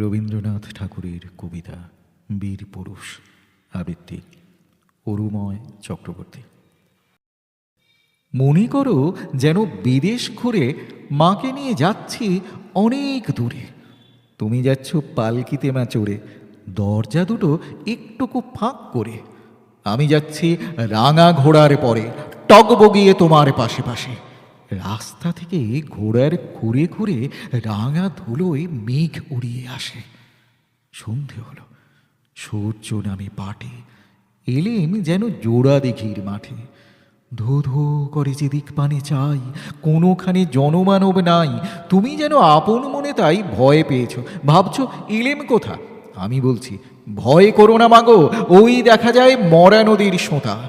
রবীন্দ্রনাথ ঠাকুরের কবিতা বীর পুরুষ, আবৃত্তি, অরুময় চক্রবর্তী। মনে করো যেন বিদেশ ঘুরে মাকে নিয়ে যাচ্ছি অনেক দূরে। তুমি যাচ্ছ পালকিতে মা চড়ে দরজা দুটো একটুকু ফাঁক করে। আমি যাচ্ছি রাঙা ঘোড়ার পরে টগবগিয়ে তোমার পাশে পাশে। রাস্তা থেকে ঘোড়ার ঘুরে ঘুরে রাঙা ধুলোয় মেঘ উড়িয়ে আসে। সন্ধে হলো। সূর্য নামে পাটে। এলেম যেন জোড়া দিঘির মাঠে। ধো ধো করে যেদিক পানে চাই, কোনোখানে জনমানব নাই। তুমি যেন আপন মনে তাই ভয় পেয়েছ। ভাবছ, এলেম কোথা? আমি বলছি, ভয় করো না মাগো, ওই দেখা যায় মরা নদীর সোঁতা।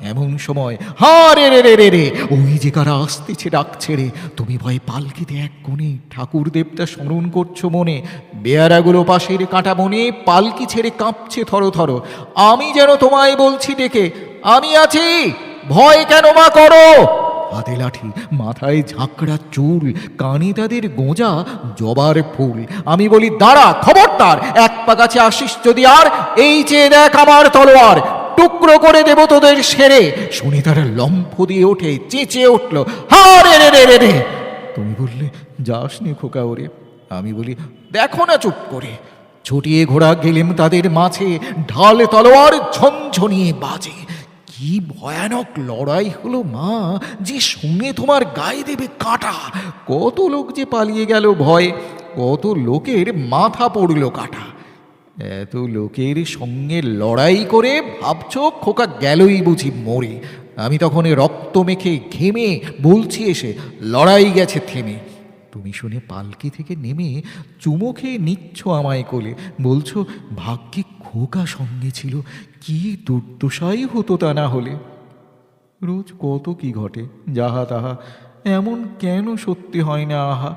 এমন সময় হা রে রে রে রে রে ওই যে কারা আসতেছে ডাক ছেড়ে তুমি ভয়ে পালকিতে এক কোণে ঠাকুর দেবতা স্মরণ করছ মনে। বেয়ারাগুলো পাশের কাঁটা মনে পালকি ছেড়ে কাঁপছে থরো থরো। আমি যেন তোমায় বলছি ডেকে, আমি আছি, ভয় কেন মা করো? হাতে লাঠি, মাথায় ঝাঁকড়া চুল, কানে তাদের গোঁজা জবার ফুল। আমি বলি, দাঁড়া, খবরদার, এক পা কাছে আসিস যদি আর, এই চেয়ে দেখ আমার তলোয়ার টুকরো করে দেব তোদের সেরে। শুনে তারা লম্ফ দিয়ে ওঠে চেঁচে উঠল হা রে রে রে রে রে! তুমি বললে, যাস নি খোকা ওরে। আমি বলি, দেখো না চুপ করে। ছুটিয়ে ঘোড়া গেলেম তাদের মাঝে, ঢাল তলোয়ার ঝনঝনিয়ে বাজে। কি ভয়ানক লড়াই হলো মা, যে শুনে তোমার গায়ে দেবে কাটা। কত লোক যে পালিয়ে গেল ভয়, কত লোকের মাথা পড়ল কাটা। এত লোকের সঙ্গে লড়াই করে ভাবছ, খোকা গেলই বুঝি মরে। আমি তখন রক্ত মেখে ঘেমে বলছি এসে, লড়াই গেছে থেমে। তুমি শুনে পালকি থেকে নেমে চুমো খেয়ে নিচ্ছ আমায় কোলে। বলছো, ভাগ্যে খোকা সঙ্গে ছিল, কি দুর্দশাই হতো তা না হলে। রোজ কত কি ঘটে, যাহা তাহা, এমন কেন সত্যি হয় না আহা?